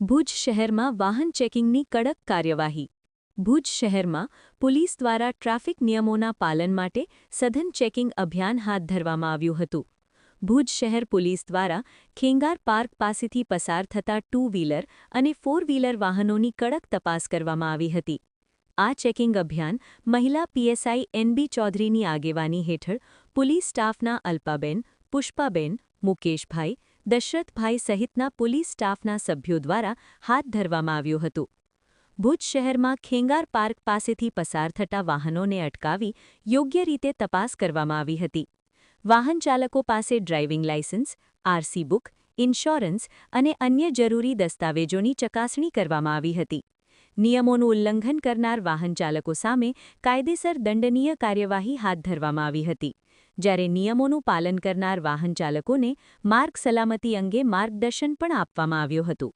ભુજ શહેરમાં વાહન ચેકિંગની કડક કાર્યવાહી. ભુજ શહેરમાં પોલીસ દ્વારા ટ્રાફિક નિયમોના પાલન માટે સઘન ચેકિંગ અભિયાન હાથ ધરવામાં આવ્યું હતું. ભુજ શહેર પોલીસ દ્વારા ખેંગાર પાર્ક પાસેથી પસાર થતા ટુ વ્હીલર અને ફોર વ્હીલર વાહનોની કડક તપાસ કરવામાં આવી હતી. આ ચેકિંગ અભિયાન મહિલા પીએસઆઈ એનબી ચૌધરીની આગેવાની હેઠળ પોલીસ સ્ટાફના અલ્પાબેન, પુષ્પાબેન, મુકેશભાઈ દશરથભાઈ સહિતના પોલીસ સ્ટાફના સભ્યો દ્વારા હાથ ધરવામાં આવ્યું હતું. ભુજ શહેરમાં ખેંગાર પાર્ક પાસેથી પસાર થતા વાહનોને અટકાવી યોગ્ય રીતે તપાસ કરવામાં આવી હતી. વાહન ચાલકો પાસે driving licence RC book insurance અને અન્ય જરૂરી દસ્તાવેજોની ચકાસણી કરવામાં આવી હતી. નિયમોનું ઉલ્લંઘન કરનાર વાહન ચાલકો સામે કાયદેસર દંડનીય કાર્યવાહી હાથ ધરવામાં આવી હતી. જ્યારે નિયમોનું પાલન કરનાર વાહન ચાલકોને માર્ગ સલામતી અંગે માર્ગદર્શન પણ આપવામાં આવ્યું હતું.